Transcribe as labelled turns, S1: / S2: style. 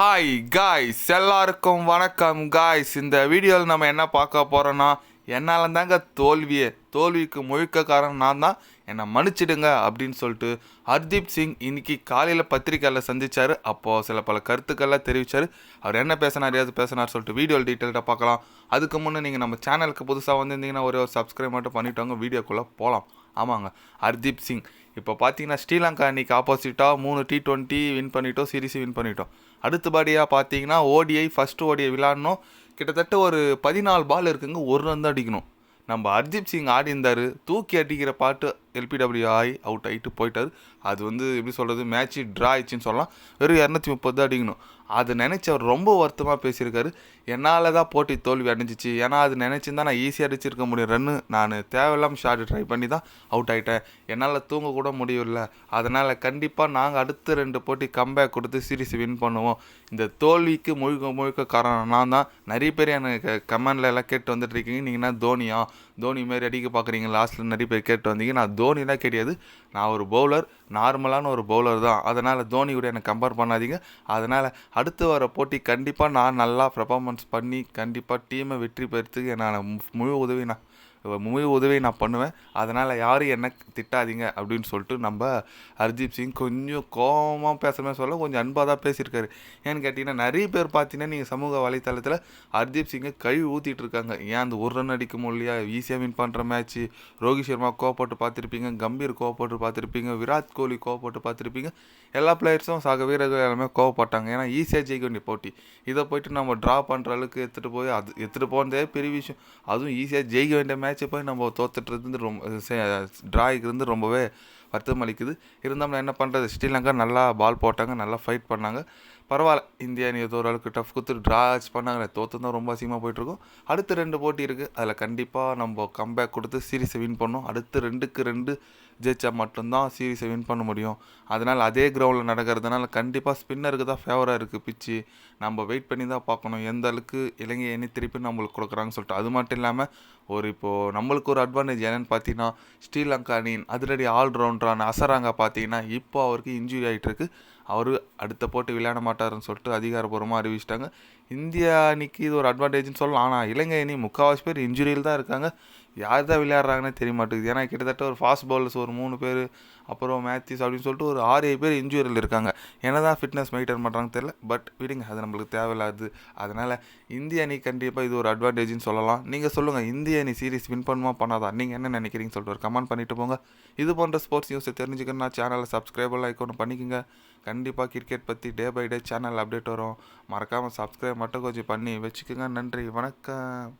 S1: Hi guys எல்லாருக்கும் வணக்கம் guys இந்த வீடியோவில் நம்ம என்ன பார்க்க போகிறோன்னா என்னால் தாங்க தோல்வியே தோல்விக்கு முழுக்க காரணம் நான் தான் என்னை மன்னிச்சிடுங்க அப்படின்னு சொல்லிட்டு ஹர்தீப் சிங் இன்னைக்கு காலையில் பத்திரிக்கையில் சந்திச்சார். அப்போது சில பல கருத்துக்கள்லாம் தெரிவித்தார் அவர் என்ன பேசினார் ஏதாவது பேசினார் சொல்லிட்டு வீடியோ டீட்டெயில்டாக பார்க்கலாம். அதுக்கு முன்னே நீங்கள் நம்ம சேனலுக்கு புதுசாக வந்திருந்தீங்கன்னா ஒரே ஒரு சப்ஸ்கிரைப் மட்டும் பண்ணிட்டோங்க. வீடியோக்குள்ளே போகலாம் ஆமாங்க. ஹர்தீப் சிங். இப்போ பார்த்தீங்கன்னா ஸ்ரீலங்கா அன்னைக்கு ஆப்போசிட்டாக மூணு டி ட்வெண்ட்டி வின் பண்ணிட்டோம் சீரிஸ் வின் பண்ணிட்டோம். அடுத்தபடியாக பார்த்தீங்கன்னா ஓடிஐ ஃபஸ்ட்டு ஓடிஐ விளாட்ணும். கிட்டத்தட்ட ஒரு பதினாலு பால் இருக்குங்க ஒரு ரன் தான் அடிக்கணும். நம்ம ஹர்தீப் சிங் ஆடி இருந்தார் தூக்கி அடிக்கிற பாட்டு எல்பிடபிள்யூ ஆகி அவுட் ஆகிட்டு போயிட்டார். அது வந்து எப்படி சொல்கிறது மேட்ச்சு ட்ரா ஆயிடுச்சுன்னு சொல்லலாம். வெறும் இரநூத்தி முப்பது தான் அடிக்கணும். அது நினச்சி அவர் ரொம்ப வருத்தமாக பேசியிருக்காரு. என்னால் தான் போட்டி தோல்வி அடைஞ்சிச்சு. ஏன்னா அது நினச்சிருந்தா நான் ஈஸியாக அடிச்சிருக்க முடியும். ரன்னு நான் தேவையில்லாமல் ஷாட் ட்ரை பண்ணி தான் அவுட் ஆகிட்டேன் என்னால் தூங்க கூட முடியல அதனால் கண்டிப்பாக நாங்கள் அடுத்த ரெண்டு போட்டி கம்பேக் கொடுத்து சீரிஸ் வின் பண்ணுவோம். இந்த தோல்விக்கு முழுக்க முழுக்க காரணம் நான் தான். நிறைய பேர் எனக்கு கமெண்ட்ல எல்லாம் கேட்டு வந்துட்டு இருக்கீங்க. நீங்கள் என்ன தோனியா? தோனி மாரி அடிக்க பார்க்குறீங்க லாஸ்ட்டில் நிறைய பேர் கேட்டு வந்தீங்க. நான் தோனிலாம் கிடையாது. நான் ஒரு பவுலர் நார்மலான ஒரு பவுலர் தான். அதனால் தோனி கூட எனக்கு கம்பேர் பண்ணாதீங்க. அதனால் அடுத்து வர போட்டி கண்டிப்பாக நான் நல்லா பர்ஃபார்மன்ஸ் பண்ணி கண்டிப்பாக டீமை வெற்றி பெறத்துக்கு நான் முழு உதவி நான் முழு உதவி நான் பண்ணுவேன். அதனால் யாரும் என்ன திட்டாதீங்க அப்படின்னு சொல்லிட்டு நம்ம ஹர்தீப் சிங் கொஞ்சம் கோபமாக பேசுகிற சொல்ல கொஞ்சம் அன்பாக தான் பேசியிருக்காரு. ஏன்னு கேட்டிங்கன்னா நிறைய பேர் பார்த்தீங்கன்னா நீங்கள் சமூக வலைத்தளத்தில் ஹர்தீப் சிங்கை கழுவி ஊற்றிட்டு இருக்காங்க. ஏன் அந்த ஒரு ரன் அடிக்க முடியலையா? ஈஸியாக வின் பண்ணுற மேட்ச்சு ரோஹித் சர்மா கோவப்பட்டு பார்த்துருப்பீங்க. கம்பீர் கோவப்பட்டு பார்த்துருப்பீங்க. விராட் கோலி கோவப்பட்டு பார்த்துருப்பீங்க. எல்லா பிளேயர்ஸும் சக வீரர்கள் எல்லாமே கோவப்பட்டாங்க. ஏன்னா ஈஸியாக ஜெயிக்க வேண்டிய போட்டி. இதை போயிட்டு நம்ம ட்ரா பண்ணுற அளவுக்கு எடுத்துகிட்டு போய் அது எடுத்துகிட்டு போனதே பெரிய விஷயம். அதுவும் ஈஸியாக ஜெயிக்க வேண்டிய மேட்ச்சை போய் நம்ம தோத்துட்டு ரொம்ப ட்ராய்க்கு ரொம்பவே வருத்தம் அளிக்குது. இருந்தாலும் என்ன பண்ணுறது ஸ்ரீலங்கா நல்லா பால் போட்டாங்க நல்லா ஃபைட் பண்ணாங்க. பரவாயில்ல. இந்தியா நீ ஏதோ ஓரளவுக்கு டஃப் கொடுத்து ட்ராச் பண்ணாங்க தோற்று தான் ரொம்ப அசிங்கமாக போயிட்டுருக்கோம். அடுத்து ரெண்டு போட்டி இருக்குது அதில் கண்டிப்பாக நம்ம கம்பேக் கொடுத்து சீரிஸை வின் பண்ணோம் அடுத்து ரெண்டுக்கு ரெண்டு ஜெயிச்சா மட்டும்தான் சீரிஸை வின் பண்ண முடியும். அதனால் அதே கிரவுண்டில் நடக்கிறதுனால கண்டிப்பாக ஸ்பின்னருக்கு தான் ஃபேவராக இருக்குது பிச்சு. நம்ம வெயிட் பண்ணி தான் பார்க்கணும். எந்த அளவுக்கு இலங்கை எண்ணி திருப்பி நம்மளுக்கு கொடுக்குறாங்கன்னு சொல்லிட்டு. அது மட்டும் இல்லாமல் ஒரு இப்போது நம்மளுக்கு ஒரு அட்வான்டேஜ் என்னென்னு பார்த்தீங்கன்னா ஸ்ரீலங்கா அணியின் அதிரடி ஆல்ரவுண்டரான அசராங்க பார்த்தீங்கன்னா இப்போ அவருக்கு இன்ஜுரி ஆகிட்டு இருக்குது அவர் அடுத்த போட்டு விளையாட மாட்டாருன்னு சொல்லிட்டு அதிகாரப்பூர்வமாக அறிவிச்சிட்டாங்க. இந்தியா அணிக்கு இது ஒரு அட்வான்டேஜ்னு சொல்லலாம். ஆனால் இலங்கை அணி முக்கால்வாசி பேர் இன்ஜுரியில் தான் இருக்காங்க. யார் தான் விளையாடுறாங்கன்னே தெரிய மாட்டேங்குது. ஏன்னா கிட்டத்தட்ட ஒரு ஃபாஸ்ட் பாலர்ஸ் ஒரு மூணு பேர் அப்புறம் மேத்யூஸ் அப்படின்னு சொல்லிட்டு ஒரு ஆறு ஏழு பேர் இன்ஜுரியில் இருக்காங்க. என்ன தான் ஃபிட்னஸ் மெயின்டைன் பண்ணுறாங்கன்னு தெரியல பட் விடுங்க அது நம்மளுக்கு தேவையில்லாது அதனால் இந்திய அணி கண்டிப்பாக இது ஒரு அட்வான்டேஜ்னு சொல்லலாம். நீங்கள் சொல்லுங்கள் இந்திய அணி சீரிஸ் வின் பண்ணுமா பண்ணாதா? நீங்கள் என்ன நினைக்கிறீங்கன்னு சொல்லிட்டு ஒரு கமெண்ட் பண்ணிட்டு போங்க. இது போன்ற ஸ்போர்ட்ஸ் நியூஸை தெரிஞ்சுக்கணும்னா சேனலை சப்ஸ்கிரைபர் லைக் ஒன்று பண்ணிக்கோங்க. கண்டிப்பாக கிரிக்கெட் பற்றி day by day channel update வரும். மறக்காமல் சப்ஸ்கிரைப் மட்டும் கொஞ்சம் பண்ணி வச்சுக்கோங்க. நன்றி வணக்கம்.